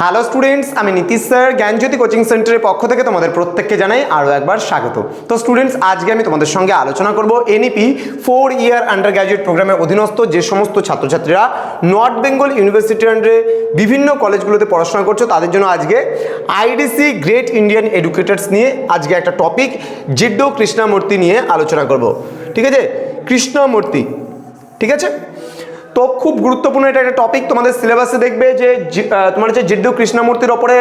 Hello students আমি Nitish sir, জ্ঞানজ্যোতি coaching সেন্টারের পক্ষ থেকে তোমাদের প্রত্যেককে জানাই আরও একবার স্বাগত। তো স্টুডেন্টস আজকে আমি তোমাদের সঙ্গে আলোচনা করব NEP four year undergraduate প্রোগ্রামের অধীনস্থ যে সমস্ত ছাত্রছাত্রীরা নর্থ বেঙ্গল ইউনিভার্সিটির আন্ডারে বিভিন্ন কলেজগুলোতে পড়াশোনা করছ, তাদের জন্য আজকে আইডিসি গ্রেট ইন্ডিয়ান এডুকেটার্স নিয়ে আজকে একটা টপিক জিড্ডো কৃষ্ণামূর্তি নিয়ে আলোচনা করব। ঠিক আছে? কৃষ্ণমূর্তি ঠিক আছে? তো খুব গুরুত্বপূর্ণ এটা একটা টপিক তোমাদের সিলেবাসে দেখবে যে তোমার হচ্ছে জিড্ডু কৃষ্ণমূর্তির ওপরে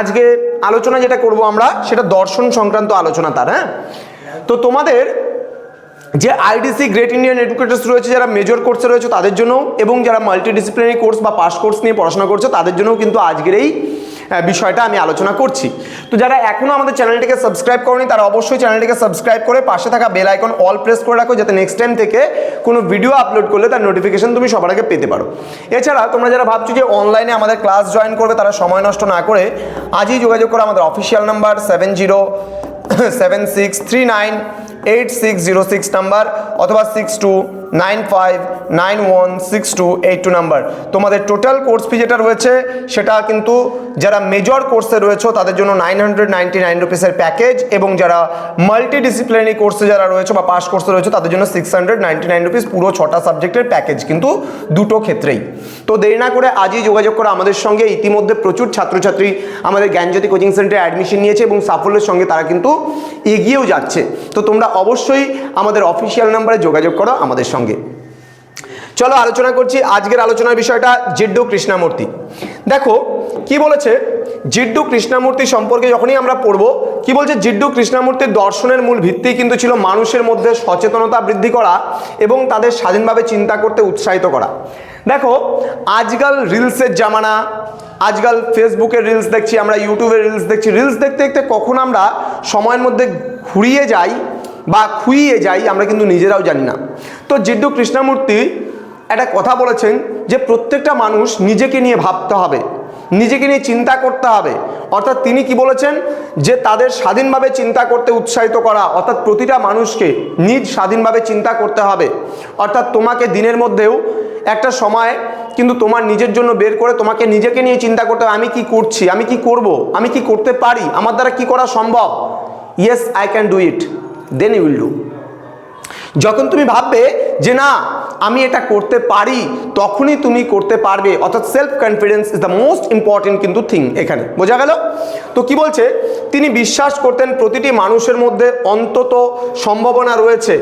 আজকে আলোচনা যেটা করব আমরা, সেটা দর্শন সংক্রান্ত আলোচনা তার হ্যাঁ? তো তোমাদের যে আইডিসি গ্রেট ইন্ডিয়ান এডুকেটার্স রয়েছে, যারা মেজর কোর্সে রয়েছে তাদের জন্য এবং যারা মাল্টিডিসিপ্লিনারি কোর্স বা পাস কোর্স নিয়ে পড়াশোনা করছে, তাদের জন্যও কিন্তু আজকের এই বিষয়টা আমি আলোচনা করছি। তো যারা এখনও আমাদের চ্যানেলটিকে সাবস্ক্রাইব করেনি, তারা অবশ্যই চ্যানেলটিকে সাবস্ক্রাইব করে পাশে থাকা বেল আইকন অল প্রেস করে রাখো, যাতে নেক্সট টাইম থেকে কোনো ভিডিও আপলোড করলে তার নোটিফিকেশন তুমি সবার আগে পেতে পারো। এছাড়া তোমরা যারা ভাবছ যে অনলাইনে আমাদের ক্লাস জয়েন করবে, তারা সময় নষ্ট না করে আজই যোগাযোগ করো আমাদের official number seven zero seven six three nine eight six zero six number অথবা six two nine five nine one six two eight two number তোমাদের টোটাল কোর্স ফি যেটা রয়েছে, সেটা কিন্তু যারা মেজর কোর্সে রয়েছে, তাদের জন্য নাইন হান্ড্রেড নাইনটি নাইন রুপিসের প্যাকেজ এবং যারা মাল্টি ডিসিপ্লিনারি কোর্সে যারা রয়েছে বা পাস কোর্সে রয়েছে, তাদের জন্য six hundred ninety nine rupees পুরো ছটা সাবজেক্টের প্যাকেজ কিন্তু দুটো ক্ষেত্রেই। তো দেরি না করে আজই যোগাযোগ করে আমাদের সঙ্গে। ইতিমধ্যে প্রচুর ছাত্রছাত্রী আমাদের জ্ঞানজ্যোতি কোচিং সেন্টারে অ্যাডমিশন নিয়েছে এবং সাফল্যের সঙ্গে তারা কিন্তু এগিয়েও যাচ্ছে। তো তোমরা অবশ্যই আমাদের অফিসিয়াল নাম্বারে যোগাযোগ করো আমাদের সঙ্গে। চলো আলোচনা করছি আজকের আলোচনার বিষয়টা জিড্ডু কৃষ্ণামূর্তি। দেখো, কি বলেছে? জিড্ডু কৃষ্ণামূর্তি সম্পর্কে যখনই আমরা পড়ব, কি বলছে? জিড্ডু কৃষ্ণামূর্তির দর্শনের মূল ভিত্তি কিন্তু ছিল মানুষের মধ্যে সচেতনতা বৃদ্ধি করা এবং তাদের স্বাধীনভাবে চিন্তা করতে উৎসাহিত করা। দেখো, আজকাল রিলসের জামানা আজকাল ফেসবুকের রিলস দেখছি, আমরা ইউটিউবের রিলস দেখছি। রিলস দেখতে দেখতে কখন আমরা সময়ের মধ্যে ঘুরিয়ে যাই বা খুইয়ে যাই, আমরা কিন্তু নিজেরাও জানি না। তো জিড্ডু কৃষ্ণমূর্তি একটা কথা বলেছেন যে প্রত্যেকটা মানুষ নিজেকে নিয়ে ভাবতে হবে, নিজেকে নিয়ে চিন্তা করতে হবে। অর্থাৎ তিনি কি বলেছেন? যে তাদের স্বাধীনভাবে চিন্তা করতে উৎসাহিত করা, অর্থাৎ প্রতিটা মানুষকে নিজ স্বাধীনভাবে চিন্তা করতে হবে। অর্থাৎ তোমাকে দিনের মধ্যেও একটা সময় কিন্তু তোমার নিজের জন্য বের করে তোমাকে নিজেকে নিয়ে চিন্তা করতে হবে, আমি কি করছি, আমি কি করব, আমি কি করতে পারি, আমার দ্বারা কি করা সম্ভব? Yes I can do it then you will do যখন তুমি ভাববে যে না, আমি এটা করতে পারি, তখনই তুমি করতে পারবে। অর্থাৎ self confidence is the most important কিন্তু থিং এখানে। বোঝা গেল? তো কি বলছে? তিনি বিশ্বাস করতেন প্রতিটি মানুষের মধ্যে অন্তত সম্ভাবনা রয়েছে।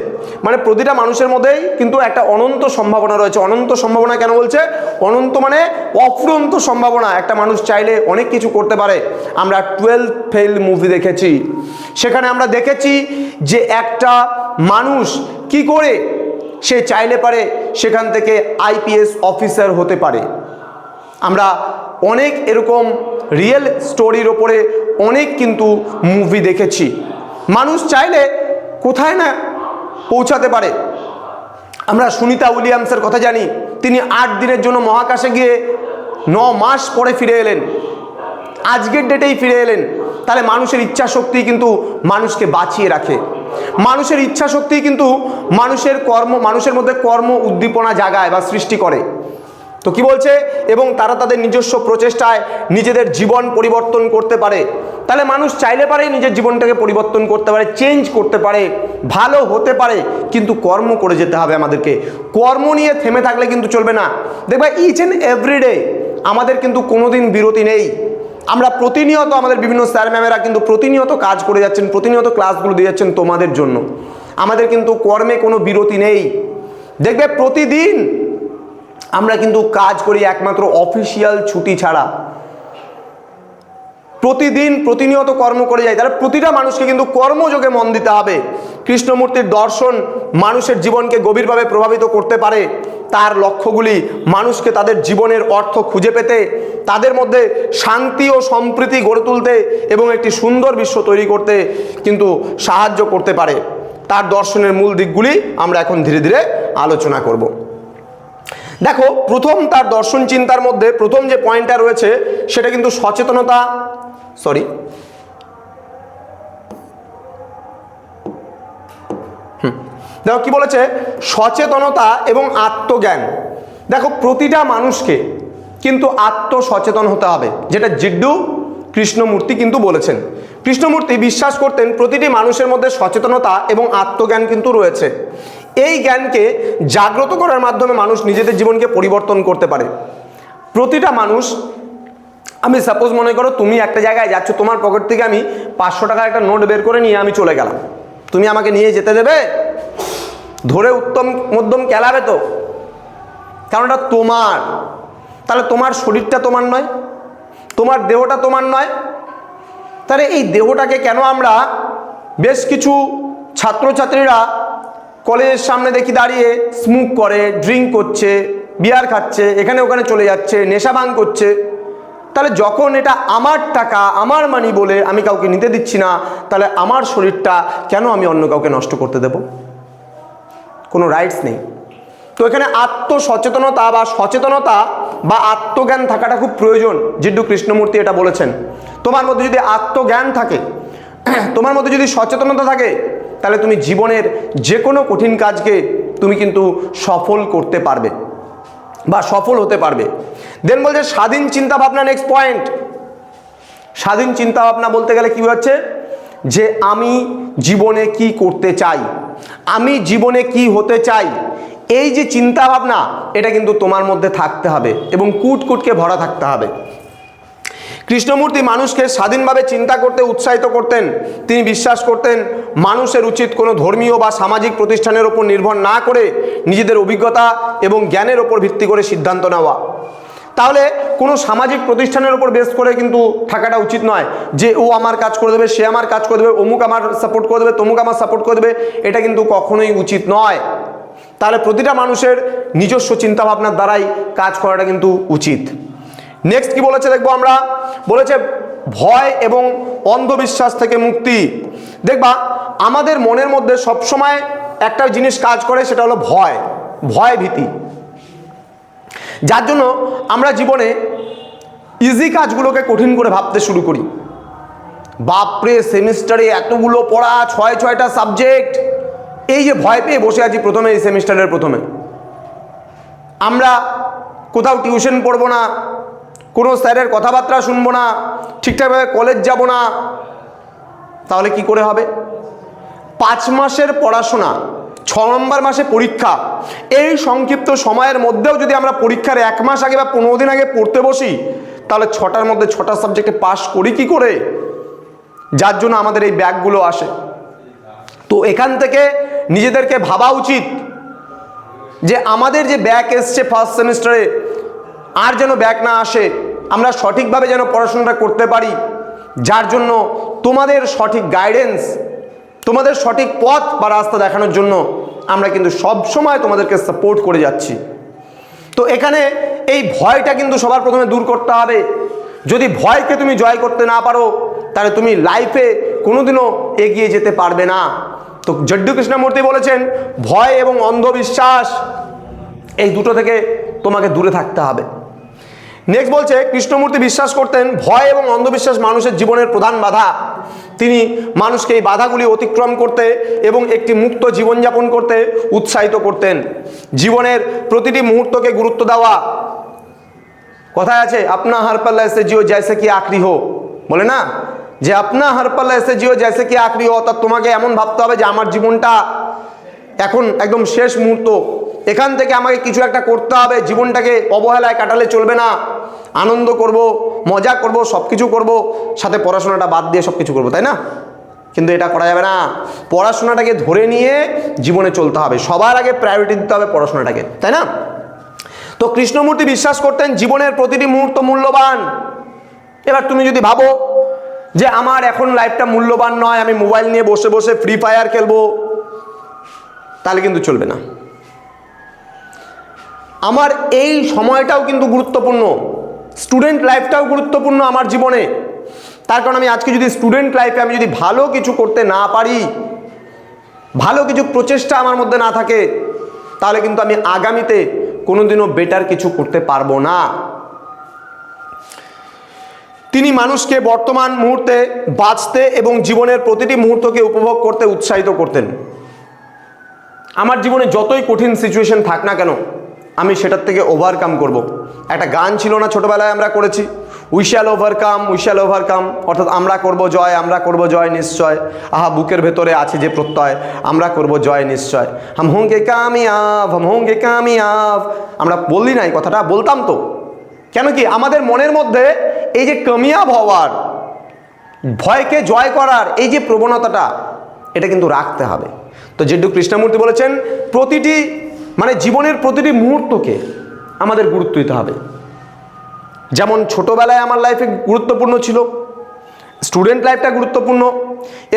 মানে প্রতিটা মানুষের মধ্যেই কিন্তু একটা অনন্ত সম্ভাবনা রয়েছে। অনন্ত সম্ভাবনা কেন বলছে? অনন্ত মানে অফুরন্ত সম্ভাবনা। একটা মানুষ চাইলে অনেক কিছু করতে পারে। আমরা টুয়েলভ ফেল মুভি দেখেছি। সেখানে আমরা দেখেছি যে একটা মানুষ কি করে? সে চাইলে পারে সেখান থেকে আইপিএস অফিসার হতে পারে। আমরা অনেক এরকম রিয়েল স্টোরির ওপরে অনেক কিন্তু মুভি দেখেছি। মানুষ চাইলে কোথায় না পৌঁছাতে পারে। আমরা সুনিতা উইলিয়ামসের কথা জানি। তিনি আট দিনের জন্য মহাকাশে গিয়ে ন মাস পরে ফিরে এলেন। আজকের ডেটেই ফিরে এলেন। তাহলে মানুষের ইচ্ছা শক্তি কিন্তু মানুষকে বাঁচিয়ে রাখে। মানুষের ইচ্ছা শক্তি কিন্তু মানুষের কর্ম, মানুষের মধ্যে কর্ম উদ্দীপনা জাগায় বা সৃষ্টি করে। তো কি বলছে? এবং তারা তাদের নিজস্ব প্রচেষ্টায় নিজেদের জীবন পরিবর্তন করতে পারে। তাহলে মানুষ চাইলে পারে নিজের জীবনটাকে পরিবর্তন করতে পারে চেঞ্জ করতে পারে, ভালো হতে পারে, কিন্তু কর্ম করে যেতে হবে আমাদেরকে। কর্ম নিয়ে থেমে থাকলে কিন্তু চলবে না। দেখবে ইচ অ্যান্ড এভরিডে আমাদের কিন্তু কোনোদিন বিরতি নেই। আমরা প্রতিনিয়ত আমাদের বিভিন্ন স্যার ম্যামেরা কিন্তু প্রতিনিয়ত কাজ করে যাচ্ছেন, প্রতিনিয়ত ক্লাসগুলো দিয়ে যাচ্ছেন তোমাদের জন্য। আমাদের কিন্তু কর্মে কোনো বিরতি নেই। দেখবে প্রতিদিন আমরা কিন্তু কাজ করি একমাত্র অফিসিয়াল ছুটি ছাড়া। প্রতিদিন প্রতিনিয়ত কর্ম করে যায়। তাহলে প্রতিটা মানুষকে কিন্তু কর্মযোগে মন দিতে হবে। কৃষ্ণমূর্তির দর্শন মানুষের জীবনকে গভীরভাবে প্রভাবিত করতে পারে। তার লক্ষ্যগুলি মানুষকে তাদের জীবনের অর্থ খুঁজে পেতে, তাদের মধ্যে শান্তি ও সম্প্রীতি গড়ে তুলতে এবং একটি সুন্দর বিশ্ব তৈরি করতে কিন্তু সাহায্য করতে পারে। তার দর্শনের মূল দিকগুলি আমরা এখন ধীরে ধীরে আলোচনা করব। দেখো, প্রথম তার দর্শন চিন্তার মধ্যে প্রথম যে পয়েন্টটা রয়েছে, সেটা কিন্তু সচেতনতা সরি দেখো কি বলেছে? সচেতনতা এবং আত্মজ্ঞান। দেখো, প্রতিটা মানুষকে কিন্তু আত্মসচেতন হতে হবে, যেটা জিড্ডু কৃষ্ণমূর্তি কিন্তু বলেছেন। কৃষ্ণমূর্তি বিশ্বাস করতেন প্রতিটি মানুষের মধ্যে সচেতনতা এবং আত্মজ্ঞান কিন্তু রয়েছে। এই জ্ঞানকে জাগ্রত করার মাধ্যমে মানুষ নিজেদের জীবনকে পরিবর্তন করতে পারে। প্রতিটা মানুষ আমি সাপোজ মনে করো তুমি একটা জায়গায় যাচ্ছ, তোমার পকেট থেকে আমি পাঁচশো টাকার একটা নোট বের করে নিয়ে আমি চলে গেলাম। তুমি আমাকে নিয়ে যেতে দেবে? ধরে উত্তম মধ্যম কেলাবে তো। কারণ এটা তোমার। তাহলে তোমার শরীরটা তোমার নয়, তোমার দেহটা তোমার নয়। তাহলে এই দেহটাকে কেন আমরা বেশ কিছু ছাত্রছাত্রীরা কলেজের সামনে দেখি দাঁড়িয়ে স্মুক করে ড্রিঙ্ক করছে বিয়ার খাচ্ছে, এখানে ওখানে চলে যাচ্ছে, নেশা ভাঙ করছে। তাহলে যখন এটা আমার টাকা, আমার মানি বলে আমি কাউকে নিতে দিচ্ছি না, তাহলে আমার শরীরটা কেন আমি অন্য কাউকে নষ্ট করতে দেব? কোনো রাইটস নেই। তো এখানে আত্মসচেতনতা বা সচেতনতা বা আত্মজ্ঞান থাকাটা খুব প্রয়োজন, জিড্ডু কৃষ্ণমূর্তি এটা বলেছেন। তোমার মধ্যে যদি আত্মজ্ঞান থাকে, তোমার মধ্যে যদি সচেতনতা থাকে, তাহলে তুমি জীবনের যে কোনো কঠিন কাজকে তুমি কিন্তু সফল করতে পারবে। বা সফল হতে পারবে। দেন বলছে, স্বাধীন চিন্তা ভাবনা নেক্সট পয়েন্ট স্বাধীন চিন্তা ভাবনা বলতে গেলে কি হচ্ছে? যে আমি জীবনে কি করতে চাই? আমি জীবনে কি হতে চাই? এই যে চিন্তা ভাবনা এটা কিন্তু তোমার মধ্যে থাকতে হবে এবং কুটকুটকে ভরা থাকতে হবে। কৃষ্ণমূর্তি মানুষকে স্বাধীনভাবে চিন্তা করতে, উৎসাহিত করতেন। তিনি বিশ্বাস করতেন, মানুষের উচিত কোনো ধর্মীয় বা সামাজিক প্রতিষ্ঠানের ওপর নির্ভর না করে নিজেদের অভিজ্ঞতা এবং জ্ঞানের ওপর ভিত্তি করে সিদ্ধান্ত নেওয়া। তাহলে কোনো সামাজিক প্রতিষ্ঠানের ওপর বেস করে কিন্তু থাকাটা উচিত নয় যে, ও আমার কাজ করে দেবে, সে আমার কাজ করে দেবে, অমুক আমার সাপোর্ট করে দেবে, তমুক আমার সাপোর্ট করে দেবে। এটা কিন্তু কখনোই উচিত নয়। তাহলে প্রতিটা মানুষের নিজস্ব চিন্তাভাবনার দ্বারাই কাজ করাটা কিন্তু উচিত। নেক্সট কি বলেছে দেখব আমরা? বলেছে ভয় এবং অন্ধবিশ্বাস থেকে মুক্তি। দেখবা, আমাদের মনের মধ্যে সবসময় একটা জিনিস কাজ করে, সেটা হলো ভয় ভয় ভীতি। যার জন্য আমরা জীবনে ইজি কাজগুলোকে কঠিন করে ভাবতে শুরু করি। বাপরে, সেমিস্টারে এতগুলো পড়া, ছয়, ছয়টা সাবজেক্ট। এই যে ভয় পেয়ে বসে আছি প্রথমে, এই সেমিস্টারের প্রথমে। আমরা কোথাও টিউশন পড়ব না কোনো স্যারের কথাবার্তা শুনব না, ঠিকঠাকভাবে কলেজ যাব না, তাহলে কি করে হবে? পাঁচ মাসের পড়াশোনা, ছ নম্বর মাসে পরীক্ষা, এই সংক্ষিপ্ত সময়ের মধ্যেও যদি আমরা পরীক্ষার এক মাস আগে বা পনেরো দিন আগে পড়তে বসি, তাহলে ছটার মধ্যে ছটা সাবজেক্টে পাশ করি কি করে? যার জন্য আমাদের এই ব্যাগগুলো আসে। তো এখান থেকে নিজেদেরকে ভাবা উচিত যে আমাদের যে ব্যাক এসছে ফার্স্ট সেমিস্টারে আর যেন ব্যাক না আসে। আমরা সঠিকভাবে যেন পড়াশোনাটা করতে পারি, যার জন্য তোমাদের সঠিক গাইডেন্স তোমাদের সঠিক পথ বা রাস্তা দেখানোর জন্য আমরা কিন্তু সব সময় তোমাদেরকে সাপোর্ট করে যাচ্ছি। তো এখানে এই ভয়টা কিন্তু সবার প্রথমে দূর করতে হবে। যদি ভয়কে তুমি জয় করতে না পারো, তাহলে তুমি লাইফে কোনোদিনও এগিয়ে যেতে পারবে না। তো জড্ডু কৃষ্ণমূর্তি বলেছেন, ভয় এবং অন্ধবিশ্বাস এই দুটো থেকে তোমাকে দূরে থাকতে হবে। নেক্সট বলছে, কৃষ্ণমূর্তি বিশ্বাস করতেন ভয় এবং অন্ধবিশ্বাস মানুষের জীবনের প্রধান বাধা। তিনি মানুষকে এই বাধাগুলি অতিক্রম করতে এবং একটি মুক্ত জীবনযাপন করতে উৎসাহিত করতেন। জীবনের প্রতিটি মুহূর্তকে গুরুত্ব দেওয়া। কথায় আছে, আপনা হার পাল্লা এসে জিও জैसे কি আখরি হো? বলে না? যে, আপনা হার পাল্লা এসে জিও জैसे কি আখরি হো? অর্থাৎ তোমাকে এমন ভাবতে হবে যে, আমার জীবনটা এখন একদম শেষ মুহূর্ত। এখান থেকে আমাকে কিছু একটা করতে হবে, জীবনটাকে অবহেলায় কাটালে চলবে না। আনন্দ করব, মজা করব সব কিছু করব, সাথে পড়াশোনাটা বাদ দিয়ে সব কিছু করব, তাই না? কিন্তু এটা করা যাবে না। পড়াশোনাটাকে ধরে নিয়ে জীবনে চলতে হবে। সবার আগে প্রায়োরিটি দিতে হবে পড়াশোনাটাকে, তাই না? তো কৃষ্ণমূর্তি বিশ্বাস করতেন জীবনের প্রতিটি মুহূর্ত মূল্যবান। এবার তুমি যদি ভাবো যে আমার এখন লাইফটা মূল্যবান নয়, আমি মোবাইল নিয়ে বসে বসে ফ্রি ফায়ার খেলব, তাহলে কিন্তু চলবে না। আমার এই সময়টাও কিন্তু গুরুত্বপূর্ণ। স্টুডেন্ট লাইফটাও গুরুত্বপূর্ণ আমার জীবনে। তার কারণ আমি আজকে যদি স্টুডেন্ট লাইফে আমি যদি ভালো কিছু করতে না পারি, ভালো কিছু প্রচেষ্টা আমার মধ্যে না থাকে, তাহলে কিন্তু আমি আগামীতে কোনোদিনও বেটার কিছু করতে পারব না। তিনি মানুষকে বর্তমান মুহূর্তে বাঁচতে এবং জীবনের প্রতিটি মুহূর্তকে উপভোগ করতে উৎসাহিত করতেন। আমার জীবনে যতই কঠিন সিচুয়েশন থাক না কেন আমি সেটার থেকে ওভারকাম করব। একটা গান ছিল না ছোটবেলায় আমরা করেছি। উইশাল ওভারকাম উইশাল ওভারকাম অর্থাৎ আমরা করব জয়, আমরা করব জয় নিশ্চয়। আহা, বুকের ভেতরে আছে যে প্রত্যয়, আমরা করব জয় নিশ্চয়। হাম হোঙ্গে কামিয়াব, হাম হোঙ্গে কামিয়াব। আমরা বললি না এই কথাটা, বলতাম তো। কেন কি? আমাদের মনের মধ্যে এই যে কামিয়াব হওয়ার, ভয়কে জয় করার এই যে প্রবণতাটা, এটা কিন্তু রাখতে হবে। তো যেটু কৃষ্ণমূর্তি বলেছেন, প্রতিটি মানে জীবনের প্রতিটি মুহূর্তকে আমাদের গুরুত্ব দিতে হবে। যেমন ছোটোবেলায় আমার লাইফে গুরুত্বপূর্ণ ছিল স্টুডেন্ট লাইফটা গুরুত্বপূর্ণ,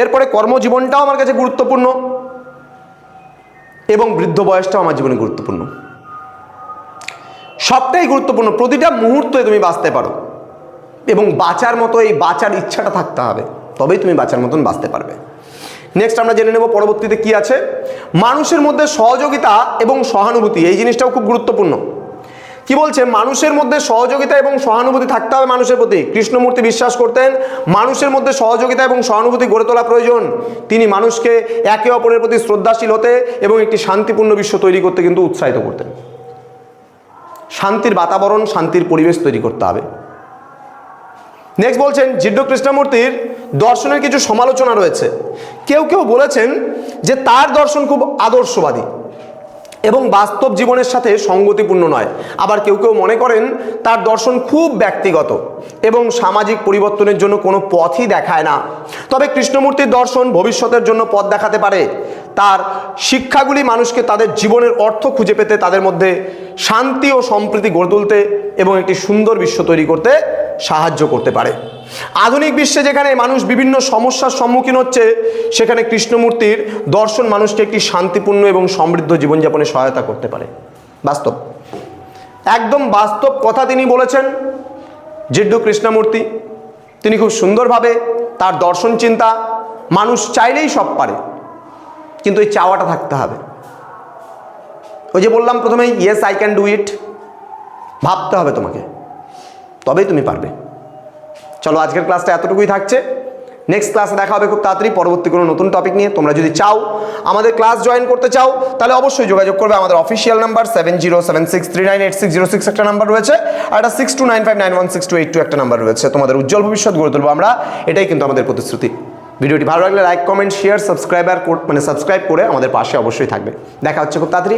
এরপরে কর্মজীবনটাও আমার কাছে গুরুত্বপূর্ণ এবং বৃদ্ধ বয়সটাও আমার জীবনে গুরুত্বপূর্ণ। সবটাই গুরুত্বপূর্ণ, প্রতিটা মুহূর্তে তুমি বাঁচতে পারো এবং বাঁচার মতো এই বাঁচার ইচ্ছাটা থাকতে হবে, তবেই তুমি বাঁচার মতন বাঁচতে পারবে। নেক্সট আমরা জেনে নেব পরবর্তীতে কি আছে। মানুষের মধ্যে সহযোগিতা এবং সহানুভূতি, এই জিনিসটাও খুব গুরুত্বপূর্ণ। কি বলছে? মানুষের মধ্যে সহযোগিতা এবং সহানুভূতি থাকতে হবে মানুষের প্রতি। কৃষ্ণমূর্তি বিশ্বাস করতেন, মানুষের মধ্যে সহযোগিতা এবং সহানুভূতি গড়ে তোলা প্রয়োজন। তিনি মানুষকে একে অপরের প্রতি শ্রদ্ধাশীল হতে এবং একটি শান্তিপূর্ণ বিশ্ব তৈরি করতে কিন্তু উৎসাহিত করতেন। শান্তির বাতাবরণ, শান্তির পরিবেশ তৈরি করতে হবে। নেক্সট বলছেন জিড্ডু কৃষ্ণমূর্তির দর্শনের কিছু সমালোচনা রয়েছে। কেউ কেউ বলেছেন যে তার দর্শন খুব আদর্শবাদী এবং বাস্তব জীবনের সাথে সঙ্গতিপূর্ণ নয়। আবার কেউ কেউ মনে করেন তার দর্শন খুব ব্যক্তিগত এবং সামাজিক পরিবর্তনের জন্য কোনো পথই দেখায় না। তবে কৃষ্ণমূর্তির দর্শন ভবিষ্যতের জন্য পথ দেখাতে পারে। তার শিক্ষাগুলি মানুষকে তাদের জীবনের অর্থ খুঁজে পেতে তাদের মধ্যে শান্তি ও সম্প্রীতি গড়ে তুলতে এবং একটি সুন্দর বিশ্ব তৈরি করতে সাহায্য করতে পারে। আধুনিক বিশ্বে যেখানে মানুষ বিভিন্ন সমস্যার সম্মুখীন হচ্ছে, সেখানে কৃষ্ণমূর্তির দর্শন মানুষকে একটি শান্তিপূর্ণ এবং সমৃদ্ধ জীবনযাপনে সহায়তা করতে পারে। বাস্তব। একদম বাস্তব কথা তিনি বলেছেন, জিড্ডু কৃষ্ণমূর্তি। তিনি খুব সুন্দরভাবে তার দর্শন চিন্তা মানুষ চাইলেই সব পারে, কিন্তু এই চাওয়াটা থাকতে হবে। ওই যে বললাম প্রথমে yes I can do it ভাবতে হবে তোমাকে। তবেই তুমি পারবে। চলো আজকের ক্লাসটা এতটুকুই থাকছে। নেক্সট ক্লাসে দেখা হবে খুব তাড়াতাড়ি। পরবর্তী কোনো নতুন টপিক নিয়ে। তোমরা যদি চাও আমাদের ক্লাস জয়েন করতে চাও, তাহলে অবশ্যই যোগাযোগ করবে আমাদের official number seven zero seven six three nine eight six zero six একটা নাম্বার রয়েছে, আর একটা six two nine five nine one six two eight two একটা নাম্বার রয়েছে। তোমাদের উজ্জ্বল ভবিষ্যৎ গড়ে তুলবো আমরা। এটাই কিন্তু আমাদের প্রতিশ্রুতি। ভিডিওটি ভালো লাগলে লাইক কমেন্ট শেয়ার সাবস্ক্রাইবার মানে সাবস্ক্রাইব করে আমাদের পাশে অবশ্যই থাকবে। দেখা হচ্ছে খুব তাড়াতাড়ি।